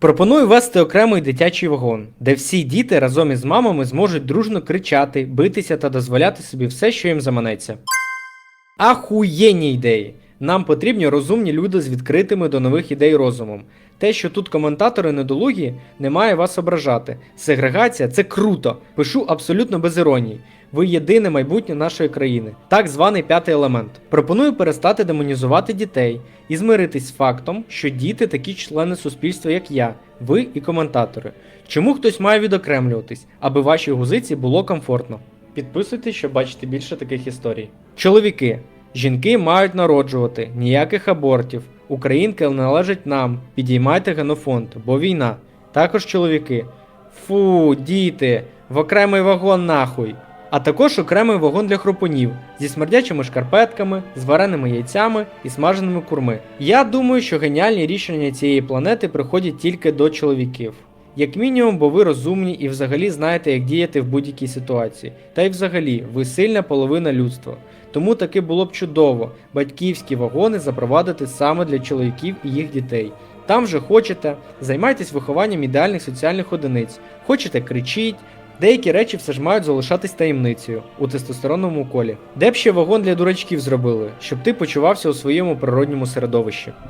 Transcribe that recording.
Пропоную вести окремий дитячий вагон, де всі діти разом із мамами зможуть дружно кричати, битися та дозволяти собі все, що їм заманеться. Ахуєнні ідеї! Нам потрібні розумні люди з відкритими до нових ідей розумом. Те, що тут коментатори недолугі, не має вас ображати. Сегрегація це круто. Пишу абсолютно без іронії. Ви єдине майбутнє нашої країни, так званий п'ятий елемент. Пропоную перестати демонізувати дітей і змиритись з фактом, що діти такі члени суспільства, як я, ви і коментатори. Чому хтось має відокремлюватись, аби вашій гузиці було комфортно? Підписуйтесь, щоб бачити більше таких історій. Чоловіки, жінки мають народжувати, ніяких абортів. Українки належать нам. Підіймайте генофонд, бо війна. Також чоловіки. Фу, діти, в окремий вагон нахуй. А також окремий вагон для хропунів зі смердячими шкарпетками, з вареними яйцями і смаженими курми. Я думаю, що геніальні рішення цієї планети приходять тільки до чоловіків. Як мінімум, бо ви розумні і взагалі знаєте, як діяти в будь-якій ситуації. Та й взагалі, ви сильна половина людства. Тому таки було б чудово батьківські вагони запровадити саме для чоловіків і їх дітей. Там же хочете, займайтесь вихованням ідеальних соціальних одиниць, хочете кричіть. Деякі речі все ж мають залишатись таємницею у тестостеронному колі. Де б ще вагон для дурачків зробили, щоб ти почувався у своєму природньому середовищі.